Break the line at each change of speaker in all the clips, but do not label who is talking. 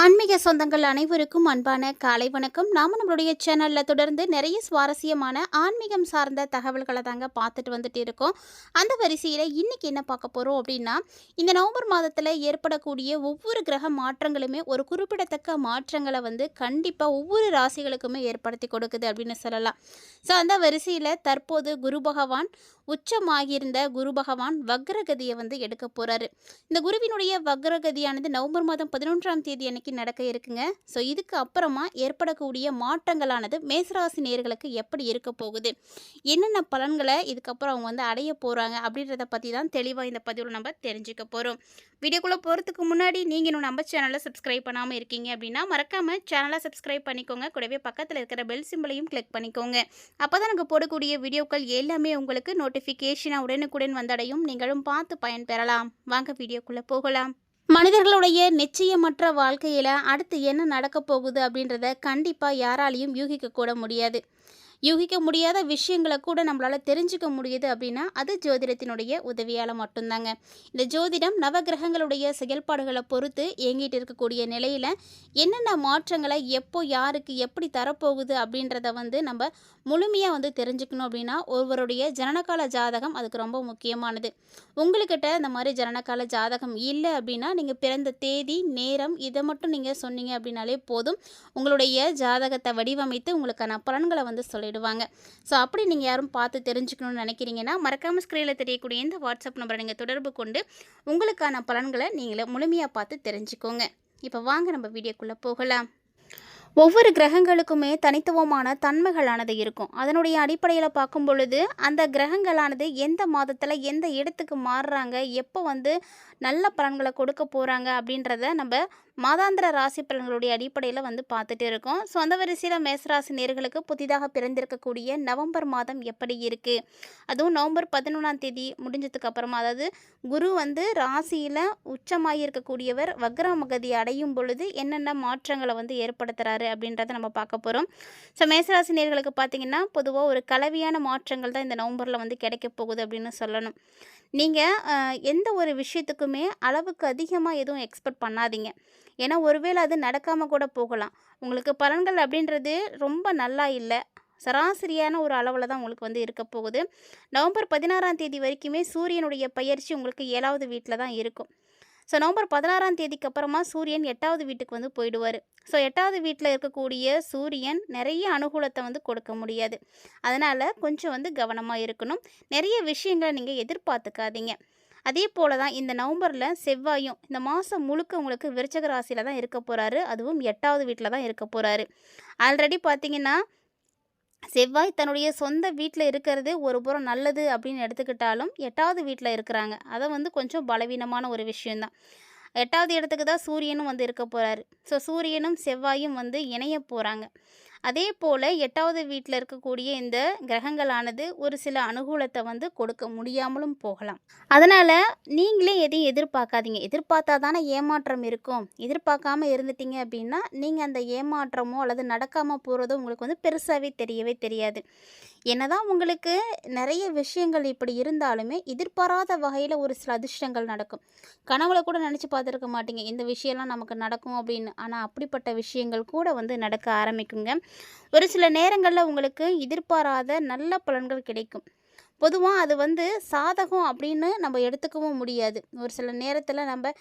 ஆன்மீக சொந்தங்கள் அனைவருக்கும் அன்பான காலை வணக்கம். நாம் நம்மளுடைய சேனலில் தொடர்ந்து நிறைய சுவாரஸ்யமான ஆன்மீகம் சார்ந்த தகவல்களை தாங்க பார்த்துட்டு வந்துட்டு இருக்கோம். அந்த வரிசையில் இன்றைக்கி என்ன பார்க்க போகிறோம் அப்படின்னா இந்த நவம்பர் மாதத்தில் ஏற்படக்கூடிய ஒவ்வொரு கிரக மாற்றங்களுமே ஒரு குறிப்பிடத்தக்க மாற்றங்களை வந்து கண்டிப்பாக ஒவ்வொரு ராசிகளுக்குமே ஏற்படுத்தி கொடுக்குது அப்படின்னு சொல்லலாம். ஸோ அந்த வரிசையில் தற்போது குரு பகவான் உச்சமாகியிருந்த குரு பகவான் வக்ரகதியை வந்து எடுக்க போகிறாரு இந்த குருவினுடைய வக்ரகதியானது நவம்பர் மாதம் பதினொன்றாம் தேதி அன்னைக்கு நடக்க இருக்குங்க. ஸோ இதுக்கு அப்புறமா ஏற்படக்கூடிய மாற்றங்களானது மேசராசி நேர்களுக்கு எப்படி இருக்க போகுது? என்னென்ன பலன்களை இதுக்கப்புறம் அவங்க வந்து அடைய போகிறாங்க அப்படின்றத பற்றி தான் தெளிவாக இந்த பதிவில் நம்ம தெரிஞ்சுக்க போகிறோம் வீடியோக்குள்ளே போகிறதுக்கு முன்னாடி நீங்கள் இன்னும் நம்ம சேனலை சப்ஸ்கிரைப் பண்ணாமல் இருக்கீங்க அப்படின்னா மறக்காமல் சேனலை சப்ஸ்கிரைப் பண்ணிக்கோங்க. கூடவே பக்கத்தில் இருக்கிற பெல் சிம்பிளையும் கிளிக் பண்ணிக்கோங்க. அப்போ தான் நாங்கள் போடக்கூடிய வீடியோக்கள் எல்லாமே உங்களுக்கு நோட்டிஃபிகேஷனாக உடனுக்குடன் வந்தடையும். நீங்களும் பார்த்து பயன்பெறலாம். வாங்க வீடியோக்குள்ளே போகலாம். மனிதர்களுடைய நிச்சயமற்ற வாழ்க்கையில் அடுத்து என்ன நடக்க போகுது அப்படின்றத கண்டிப்பாக யாராலையும் யூகிக்க கூட முடியாது. யூகிக்க முடியாத விஷயங்களை கூட நம்மளால் தெரிஞ்சுக்க முடியுது அப்படின்னா அது ஜோதிடத்தினுடைய உதவியால் மட்டும்தாங்க. இந்த ஜோதிடம் நவகிரகங்களுடைய செயல்பாடுகளை பொறுத்து இயங்கிட்டு இருக்கக்கூடிய நிலையில் என்னென்ன மாற்றங்களை எப்போ யாருக்கு எப்படி தரப்போகுது அப்படின்றத வந்து நம்ம முழுமையாக வந்து தெரிஞ்சுக்கணும் அப்படின்னா ஒருவருடைய ஜனனகால ஜாதகம் அதுக்கு ரொம்ப முக்கியமானது. உங்கள்கிட்ட இந்த மாதிரி ஜனனகால ஜாதகம் இல்லை அப்படின்னா நீங்கள் பிறந்த தேதி நேரம் இதை மட்டும் நீங்கள் சொன்னீங்க அப்படின்னாலே போதும். உங்களுடைய ஜாதகத்தை வடிவமைத்து உங்களுக்கான பலன்களை வந்து சொல்லிடுவாங்க. ஸோ அப்படி நீங்கள் யாரும் பார்த்து தெரிஞ்சுக்கணும்னு நினைக்கிறீங்கன்னா மறக்காமல் ஸ்க்ரீனில் தெரியக்கூடிய இந்த வாட்ஸ்அப் நம்பரை நீங்கள் தொடர்பு கொண்டு உங்களுக்கான பலன்களை நீங்களே முழுமையாக பார்த்து தெரிஞ்சுக்கோங்க. இப்போ வாங்க நம்ம வீடியோக்குள்ளே போகலாம். ஒவ்வொரு கிரகங்களுக்குமே தனித்துவமான தன்மைகளானது இருக்கும். அதனுடைய அடிப்படையில் பார்க்கும் பொழுது அந்த கிரகங்களானது எந்த மாதத்தில் எந்த இடத்துக்கு மாறுறாங்க எப்போ வந்து நல்ல பலன்களை கொடுக்க போகிறாங்க அப்படின்றத நம்ம மாதாந்திர ராசி பலன்களுடைய அடிப்படையில் வந்து பார்த்துட்டு இருக்கோம். ஸோ அந்த வரிசையில் மேசராசி நேர்களுக்கு புதிதாக பிறந்திருக்கக்கூடிய நவம்பர் மாதம் எப்படி இருக்குது அதுவும் நவம்பர் பதினொன்றாம் தேதி முடிஞ்சதுக்கு அப்புறமா அதாவது குரு வந்து ராசியில் உச்சமாகி இருக்கக்கூடியவர் வக்ரமகதி அடையும் பொழுது என்னென்ன மாற்றங்களை வந்து ஏற்படுத்துகிறாரு அப்படின்றத நம்ம பார்க்க போகிறோம் ஸோ மேசராசி நேர்களுக்கு பார்த்தீங்கன்னா பொதுவாக ஒரு கலவையான மாற்றங்கள் தான் இந்த நவம்பரில் வந்து கிடைக்க போகுது அப்படின்னு சொல்லணும். நீங்கள் எந்த ஒரு விஷயத்துக்குமே அளவுக்கு அதிகமாக எதுவும் எக்ஸ்பெக்ட் பண்ணாதீங்க. ஏன்னா ஒருவேளை அது நடக்காமல் கூட போகலாம். உங்களுக்கு பலன்கள் அப்படின்றது ரொம்ப நல்லா இல்லை. சராசரியான ஒரு அளவில் தான் உங்களுக்கு வந்து இருக்க போகுது. நவம்பர் பதினாறாம் தேதி வரைக்குமே சூரியனுடைய பயிற்சி உங்களுக்கு ஏழாவது வீட்டில் தான் இருக்கும். ஸோ நவம்பர் பதினாறாம் தேதிக்கு அப்புறமா சூரியன் எட்டாவது வீட்டுக்கு வந்து போயிடுவார். ஸோ எட்டாவது வீட்டில் இருக்கக்கூடிய சூரியன் நிறைய அனுகூலத்தை வந்து கொடுக்க முடியாது. அதனால் கொஞ்சம் வந்து கவனமாக இருக்கணும். நிறைய விஷயங்களை நீங்கள் எதிர்பார்த்துக்காதீங்க. அதே போல தான் இந்த நவம்பரில் செவ்வாயும் இந்த மாதம் முழுக்க உங்களுக்கு விருச்சக ராசியில் தான் இருக்க போகிறாரு அதுவும் எட்டாவது வீட்டில் தான் இருக்க போகிறாரு ஆல்ரெடி பார்த்தீங்கன்னா செவ்வாய் தன்னுடைய சொந்த வீட்டில் இருக்கிறது ஒரு புறம் நல்லது அப்படின்னு எடுத்துக்கிட்டாலும் எட்டாவது வீட்டில் இருக்கிறாங்க. அதை வந்து கொஞ்சம் பலவீனமான ஒரு விஷயந்தான் எட்டாவது இடத்துக்கு தான் சூரியனும் வந்து இருக்க போகிறாரு ஸோ சூரியனும் செவ்வாயும் வந்து இணைய போகிறாங்க அதே போல் எட்டாவது வீட்டில் இருக்கக்கூடிய இந்த கிரகங்களானது ஒரு சில அனுகூலத்தை வந்து கொடுக்க முடியாமலும் போகலாம். அதனால் நீங்களே எதையும் எதிர்பார்க்காதீங்க. எதிர்பார்த்தா தானே ஏமாற்றம் இருக்கும். எதிர்பார்க்காம இருந்துட்டீங்க அப்படின்னா நீங்கள் அந்த ஏமாற்றமோ அல்லது நடக்காமல் போகிறதோ உங்களுக்கு வந்து பெருசாகவே தெரியவே தெரியாது. என்னதான் உங்களுக்கு நிறைய விஷயங்கள் இப்படி இருந்தாலுமே எதிர்பாராத வகையில் ஒரு சில அதிர்ஷ்டங்கள் நடக்கும். கனவுல கூட நினச்சி பார்த்துருக்க மாட்டீங்க. இந்த விஷயம்லாம் நமக்கு நடக்கும் அப்படின்னு. ஆனால் அப்படிப்பட்ட விஷயங்கள் கூட வந்து நடக்க ஆரம்பிக்குங்க. ஒரு சில நேரங்களில் உங்களுக்கு எதிர்பாராத நல்ல பலன்கள் கிடைக்கும். பொதுவாக அது வந்து சாதகம் அப்படின்னு நம்ம எடுத்துக்கவும் முடியாது. ஒரு சில நேரத்தில் நம்ம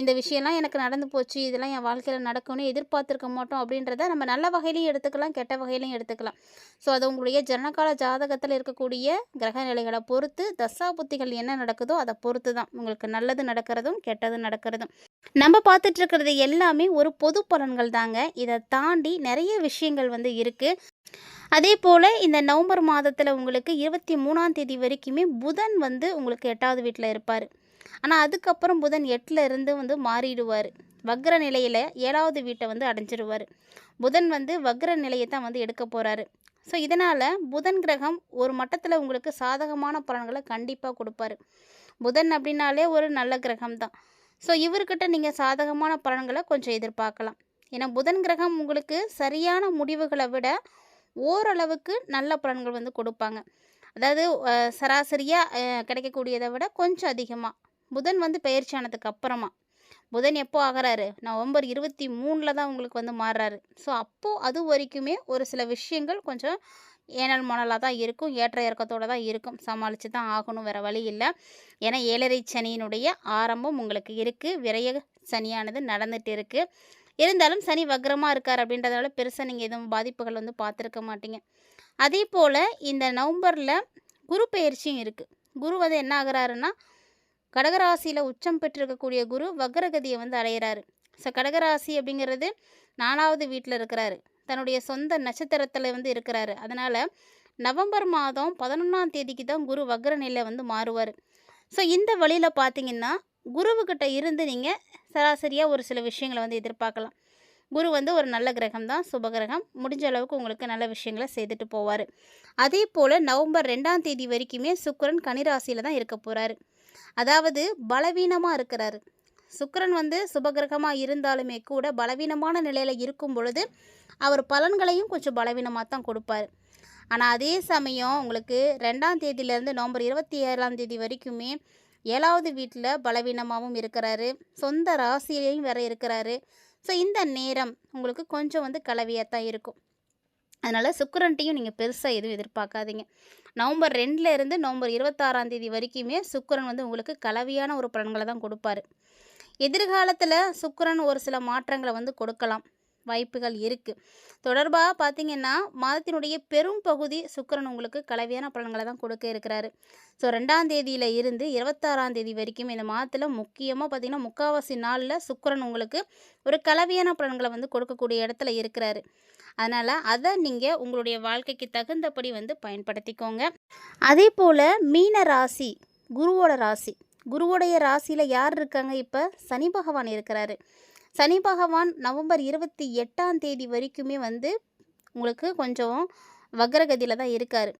இந்த விஷயம்லாம் எனக்கு நடந்து போச்சு இதெல்லாம் என் வாழ்க்கையில் நடக்கும்னு எதிர்பார்த்துருக்க மாட்டோம் அப்படின்றத நம்ம நல்ல வகையிலையும் எடுத்துக்கலாம் கெட்ட வகையிலையும் எடுத்துக்கலாம். ஸோ அது உங்களுடைய ஜனகால ஜாதகத்தில் இருக்கக்கூடிய கிரக நிலைகளை பொறுத்து தசா புத்திகள் என்ன நடக்குதோ அதை பொறுத்து தான் உங்களுக்கு நல்லது நடக்கிறதும் கெட்டது நடக்கிறதும். நம்ம பார்த்துட்டு இருக்கிறது எல்லாமே ஒரு பொது பலன்கள் தாங்க. இதை தாண்டி நிறைய விஷயங்கள் வந்து இருக்குது அதே போல் இந்த நவம்பர் மாதத்தில் உங்களுக்கு இருபத்தி மூணாம் தேதி வரைக்குமே புதன் வந்து உங்களுக்கு எட்டாவது வீட்டில் இருப்பார். ஆனால் அதுக்கப்புறம் புதன் எட்டில் இருந்து வந்து மாறிடுவார். வக்ர நிலையில் ஏழாவது வீட்டை வந்து அடைஞ்சிடுவார் புதன் வந்து வக்ர நிலையை தான் வந்து எடுக்க போகிறாரு ஸோ இதனால் புதன் கிரகம் ஒரு மட்டத்தில் உங்களுக்கு சாதகமான பலன்களை கண்டிப்பாக கொடுப்பாரு. புதன் அப்படின்னாலே ஒரு நல்ல கிரகம் தான். ஸோ இவர்கிட்ட நீங்கள் சாதகமான பலன்களை கொஞ்சம் எதிர்பார்க்கலாம். ஏன்னா புதன் கிரகம் உங்களுக்கு சரியான முடிவுகளை விட ஓரளவுக்கு நல்ல பலன்கள் வந்து கொடுப்பாங்க. அதாவது சராசரியாக கிடைக்கக்கூடியதை விட கொஞ்சம் அதிகமாக புதன் வந்து பயிற்சி ஆனதுக்கு அப்புறமா. புதன் எப்போ ஆகிறாரு? நவம்பர் இருபத்தி மூணில் தான் உங்களுக்கு வந்து மாறுறாரு. ஸோ அப்போது அது வரைக்குமே ஒரு சில விஷயங்கள் கொஞ்சம் ஏனல் மணலாக தான் இருக்கும். ஏற்ற இறக்கத்தோடு தான் இருக்கும். சமாளித்து தான் ஆகணும். வேறு வழி இல்லை. ஏன்னா ஏழரை சனியினுடைய ஆரம்பம் உங்களுக்கு இருக்குது விரைய சனியானது நடந்துட்டு இருக்குது இருந்தாலும் சனி வக்ரமாக இருக்கார் அப்படின்றதால பெருசாக நீங்கள் எதுவும் பாதிப்புகள் வந்து பார்த்துருக்க மாட்டீங்க. அதே போல் இந்த நவம்பரில் குரு பயிற்சியும் இருக்குது குரு வந்து என்ன ஆகுறாருன்னா கடகராசியில் உச்சம் பெற்றிருக்கக்கூடிய குரு வக்ரகதியை வந்து அடையிறாரு. ஸோ கடகராசி அப்படிங்கிறது நாலாவது வீட்டில் இருக்கிறாரு. தன்னுடைய சொந்த நட்சத்திரத்தில் வந்து இருக்கிறாரு. அதனால் நவம்பர் மாதம் பதினொன்றாம் தேதிக்கு தான் குரு வக்ர நிலை வந்து மாறுவார். ஸோ இந்த வழியில் பார்த்தீங்கன்னா குருவுக்கிட்ட இருந்து நீங்கள் சராசரியாக ஒரு சில விஷயங்களை வந்து எதிர்பார்க்கலாம். குரு வந்து ஒரு நல்ல கிரகம் தான் சுப கிரகம். முடிஞ்ச அளவுக்கு உங்களுக்கு நல்ல விஷயங்களை செய்துட்டு போவார். அதே போல் நவம்பர் ரெண்டாம் தேதி வரைக்குமே சுக்கரன் கனிராசியில் தான் இருக்க போகிறாரு அதாவது பலவீனமாக இருக்கிறாரு. சுக்கரன் வந்து சுபகிரகமாக இருந்தாலுமே கூட பலவீனமான நிலையில் இருக்கும் பொழுது அவர் பலன்களையும் கொஞ்சம் பலவீனமாக தான் கொடுப்பார். ஆனால் அதே சமயம் உங்களுக்கு ரெண்டாம் தேதியிலேருந்து நவம்பர் இருபத்தி ஏழாம் தேதி வரைக்குமே ஏழாவது வீட்டில் பலவீனமாகவும் இருக்கிறாரு. சொந்த ராசியிலையும் வேற இருக்கிறாரு. ஸோ இந்த நேரம் உங்களுக்கு கொஞ்சம் வந்து கலவையாக தான் இருக்கும். அதனால் சுக்கரன்ட்டையும் நீங்கள் பெருசாக எதுவும் எதிர்பார்க்காதீங்க. நவம்பர் ரெண்டில் இருந்து நவம்பர் இருபத்தாறாம் தேதி வரைக்குமே சுக்கரன் வந்து உங்களுக்கு கலவையான ஒரு பலன்களை தான் கொடுப்பாரு. எதிர்காலத்தில் சுக்கரன் ஒரு சில மாற்றங்களை வந்து கொடுக்கலாம். வாய்ப்புகள் இருக்குது தொடர்பாக பார்த்தீங்கன்னா மாதத்தினுடைய பெரும் பகுதி சுக்கிரன் உங்களுக்கு கலவையான பலன்களை தான் கொடுக்க இருக்கிறாரு. ஸோ ரெண்டாம் தேதியில் இருந்து இருபத்தாறாம் தேதி வரைக்கும் இந்த மாதத்தில் முக்கியமாக பார்த்தீங்கன்னா முக்காவாசி நாளில் சுக்கிரன் உங்களுக்கு ஒரு கலவையான பலன்களை வந்து கொடுக்கக்கூடிய இடத்துல இருக்கிறாரு. அதனால் அதை நீங்கள் உங்களுடைய வாழ்க்கைக்கு தகுந்தபடி வந்து பயன்படுத்திக்கோங்க. அதே போல் மீன ராசி குருவோட ராசி. குருவோடைய ராசியில் யார் இருக்காங்க இப்போ? சனி பகவான் இருக்கிறாரு. சனி பகவான் நவம்பர் இருபத்தி எட்டாம் தேதி வரைக்குமே வந்து உங்களுக்கு கொஞ்சம் வக்ரகதியில் தான் இருக்கார்.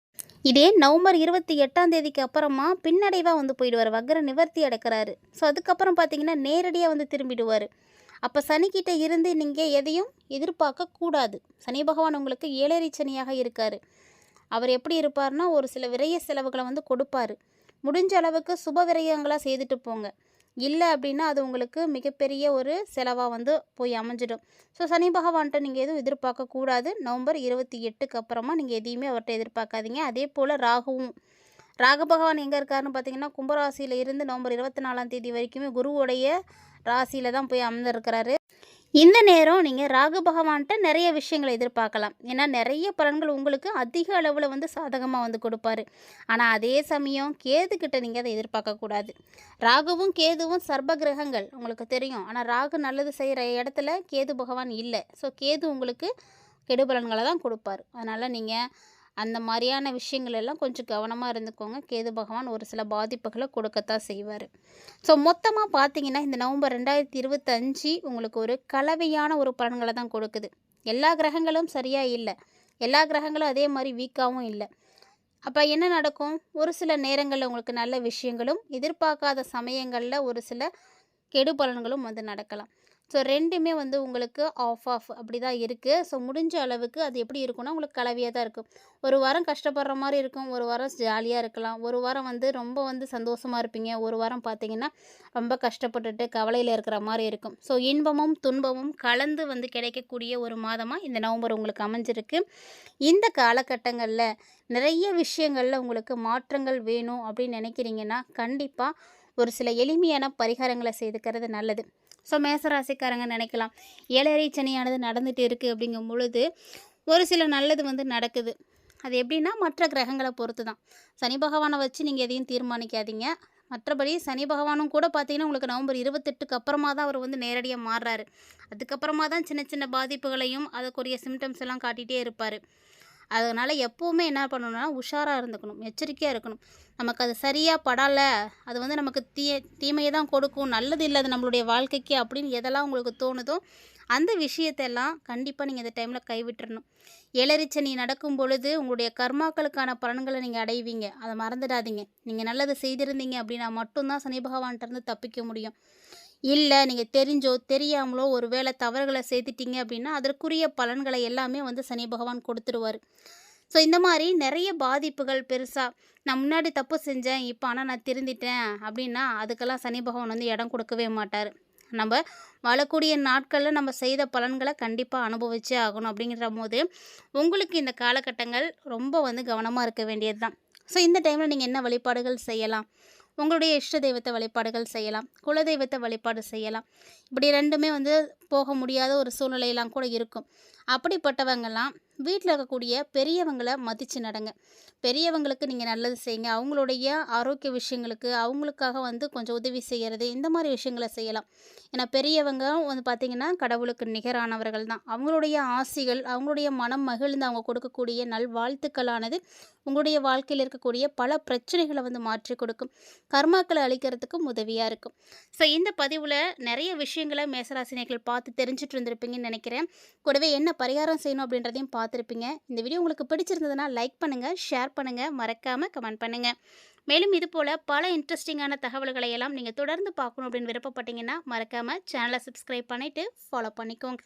இதே நவம்பர் இருபத்தி எட்டாம் தேதிக்கு அப்புறமா பின்னடைவாக வந்து போயிடுவார். வக்ர நிவர்த்தி அடைக்கிறாரு. ஸோ அதுக்கப்புறம் பார்த்தீங்கன்னா நேரடியாக வந்து திரும்பிடுவார். அப்போ சனிக்கிட்ட இருந்து நீங்கள் எதையும் எதிர்பார்க்க கூடாது. சனி பகவான் உங்களுக்கு ஏழரை சனியாக இருக்கார். அவர் எப்படி இருப்பார்னா ஒரு சில விரய செலவுகளை வந்து கொடுப்பார். முடிஞ்ச அளவுக்கு சுப விரயங்களாக செய்துட்டு போங்க. இல்லை அப்படின்னா அது உங்களுக்கு மிகப்பெரிய ஒரு செலவாக வந்து போய் அமைஞ்சிடும். ஸோ சனி பகவான்கிட்ட நீங்கள் எதுவும் எதிர்பார்க்கக்கூடாது நவம்பர் இருபத்தி எட்டுக்கு அப்புறமா நீங்கள் எதையுமே அவர்கிட்ட எதிர்பார்க்காதீங்க. அதே போல் ராகுவும். ராக பகவான் எங்கே இருக்காருன்னு பார்த்தீங்கன்னா கும்பராசியில் இருந்து நவம்பர் இருபத்தி நாலாம் தேதி வரைக்குமே குருவுடைய ராசியில் தான் போய் அமர்ந்திருக்கிறாரு. இந்த நேரம் நீங்கள் ராகு பகவான்கிட்ட நிறைய விஷயங்களை எதிர்பார்க்கலாம். ஏன்னா நிறைய பலன்கள் உங்களுக்கு அதிக அளவில் வந்து சாதகமாக வந்து கொடுப்பாரு. ஆனால் அதே சமயம் கேதுக்கிட்ட நீங்கள் அதை எதிர்பார்க்கக்கூடாது ராகுவும் கேதுவும் சர்ப கிரகங்கள் உங்களுக்கு தெரியும். ஆனால் ராகு நல்லது செய்கிற இடத்துல கேது பகவான் இல்லை. ஸோ கேது உங்களுக்கு கெடுபலன்களை தான் கொடுப்பார். அதனால் நீங்கள் அந்த மாதிரியான விஷயங்கள் எல்லாம் கொஞ்சம் கவனமாக இருந்துக்கோங்க. கேது பகவான் ஒரு சில பாதிப்புகளை கொடுக்கத்தான் செய்வார். ஸோ மொத்தமாக பார்த்தீங்கன்னா இந்த நவம்பர் ரெண்டாயிரத்தி இருபத்தஞ்சி உங்களுக்கு ஒரு கலவையான ஒரு பலன்களை தான் கொடுக்குது. எல்லா கிரகங்களும் சரியாக இல்லை. எல்லா கிரகங்களும் அதே மாதிரி வீக்காகவும் இல்லை. அப்போ என்ன நடக்கும்? ஒரு சில நேரங்களில் உங்களுக்கு நல்ல விஷயங்களும் எதிர்பார்க்காத சமயங்களில் ஒரு சில கெடு பலன்களும் வந்து நடக்கலாம். ஸோ ரெண்டுமே வந்து உங்களுக்கு ஆஃப் ஆஃப் அப்படி தான் இருக்குது ஸோ முடிஞ்ச அளவுக்கு அது எப்படி இருக்கும்னா உங்களுக்கு கலவையாக தான் இருக்கும். ஒரு வாரம் கஷ்டப்படுற மாதிரி இருக்கும். ஒரு வாரம் ஜாலியாக இருக்கலாம். ஒரு வாரம் வந்து ரொம்ப வந்து சந்தோஷமாக இருப்பீங்க. ஒரு வாரம் பார்த்தீங்கன்னா ரொம்ப கஷ்டப்பட்டுட்டு கவலையில் இருக்கிற மாதிரி இருக்கும். ஸோ இன்பமும் துன்பமும் கலந்து வந்து கிடைக்கக்கூடிய ஒரு மாதமாக இந்த நவம்பர் உங்களுக்கு அமைஞ்சிருக்கு. இந்த காலகட்டங்களில் நிறைய விஷயங்களில் உங்களுக்கு மாற்றங்கள் வேணும் அப்படின்னு நினைக்கிறீங்கன்னா கண்டிப்பாக ஒரு சில எளிமையான பரிகாரங்களை செய்துக்கிறது நல்லது. ஸோ மேசராசிக்காரங்க நினைக்கலாம். ஏழரை சனியானது நடந்துகிட்டு இருக்குது அப்படிங்கும் பொழுது ஒரு சில நல்லது வந்து நடக்குது. அது எப்படின்னா மற்ற கிரகங்களை பொறுத்து தான் சனி பகவானை வச்சு நீங்கள் எதையும் தீர்மானிக்காதீங்க. மற்றபடி சனி பகவானும் கூட பார்த்தீங்கன்னா உங்களுக்கு நவம்பர் இருபத்தெட்டுக்கு அப்புறமா தான் அவர் வந்து நேரடியாக மாறுறாரு. அதுக்கப்புறமா தான் சின்ன சின்ன பாதிப்புகளையும் அதுக்குரிய சிம்டம்ஸ் எல்லாம் காட்டிகிட்டே இருப்பார். அதனால் எப்போவுமே என்ன பண்ணணும்னா உஷாராக இருந்துக்கணும் எச்சரிக்கையாக இருக்கணும். நமக்கு அது சரியாக படலை அது வந்து நமக்கு தீ தீமையை தான் கொடுக்கும் நல்லது இல்லை அது நம்மளுடைய வாழ்க்கைக்கு அப்படின்னு எதெல்லாம் உங்களுக்கு தோணுதோ அந்த விஷயத்தெல்லாம் கண்டிப்பாக நீங்கள் இந்த டைமில் கைவிட்டுறணும். எழறிச்சனி நடக்கும் பொழுது உங்களுடைய கர்மாக்களுக்கான பலன்களை நீங்கள் அடைவீங்க. அதை மறந்துடாதீங்க. நீங்கள் நல்லது செய்திருந்தீங்க அப்படின்னா மட்டும்தான் சனி பகவான்கிட்ட இருந்து தப்பிக்க முடியும். இல்லை நீங்கள் தெரிஞ்சோ தெரியாமலோ ஒரு வேளை தவறுகளை செய்துட்டீங்க அப்படின்னா அதற்குரிய பலன்களை எல்லாமே வந்து சனி பகவான் கொடுத்துருவார் ஸோ இந்த மாதிரி நிறைய பாதிப்புகள் பெருசாக நான் முன்னாடி தப்பு செஞ்சேன் இப்போ ஆனால் நான் திருந்திட்டேன் அப்படின்னா அதுக்கெல்லாம் சனி பகவான் வந்து இடம் கொடுக்கவே மாட்டார். நம்ம வாழக்கூடிய நாட்களில் நம்ம செய்த பலன்களை கண்டிப்பாக அனுபவிச்சே ஆகணும் அப்படிங்கிற போது உங்களுக்கு இந்த காலகட்டங்கள் ரொம்ப வந்து கவனமாக இருக்க வேண்டியது தான் ஸோ இந்த டைமில் நீங்கள் என்ன வழிபாடுகள் செய்யலாம்? உங்களுடைய இஷ்ட தெய்வத்தை வழிபாடுகள் செய்யலாம் குலதெய்வத்தை வழிபாடு செய்யலாம். இப்படி ரெண்டுமே வந்து போக முடியாத ஒரு சூழ்நிலையெல்லாம் கூட இருக்கும். அப்படிப்பட்டவங்கெல்லாம் வீட்டில் இருக்கக்கூடிய பெரியவங்களை மதித்து நடங்க. பெரியவங்களுக்கு நீங்கள் நல்லது செய்யுங்க அவங்களுடைய ஆரோக்கிய விஷயங்களுக்கு அவங்களுக்காக வந்து கொஞ்சம் உதவி செய்கிறது இந்த மாதிரி விஷயங்களை செய்யலாம். ஏன்னா பெரியவங்க வந்து பார்த்திங்கன்னா கடவுளுக்கு நிகரானவர்கள் தான். அவங்களுடைய ஆசிகள் அவங்களுடைய மனம் மகிழ்ந்து அவங்க கொடுக்கக்கூடிய நல் வாழ்த்துக்களானது உங்களுடைய வாழ்க்கையில் இருக்கக்கூடிய பல பிரச்சனைகளை வந்து மாற்றி கொடுக்கும். கர்மாக்களை அழிக்கிறதுக்கும் உதவியாக இருக்கும். ஸோ இந்த பதிவில் நிறைய விஷயங்களை மேசராசினியர்கள் பார்த்து தெரிஞ்சுட்டு இருந்திருப்பீங்கன்னு நினைக்கிறேன். கூடவே என்ன பரிகாரம் செய்யணும் அப்படின்றதையும் பார்த்து பார்த்துருப்பீங்க. இந்த வீடியோ உங்களுக்கு பிடிச்சிருந்ததுன்னா லைக் பண்ணுங்கள் ஷேர் பண்ணுங்கள் மறக்காமல் கமெண்ட் பண்ணுங்கள் மேலும் இதுபோல் பல இன்ட்ரெஸ்டிங்கான தகவல்களை எல்லாம் நீங்கள் தொடர்ந்து பார்க்கணும் அப்படின்னு விருப்பப்பட்டீங்கன்னா மறக்காமல் சேனலை சப்ஸ்கிரைப் பண்ணிவிட்டு ஃபாலோ பண்ணிக்கோங்க.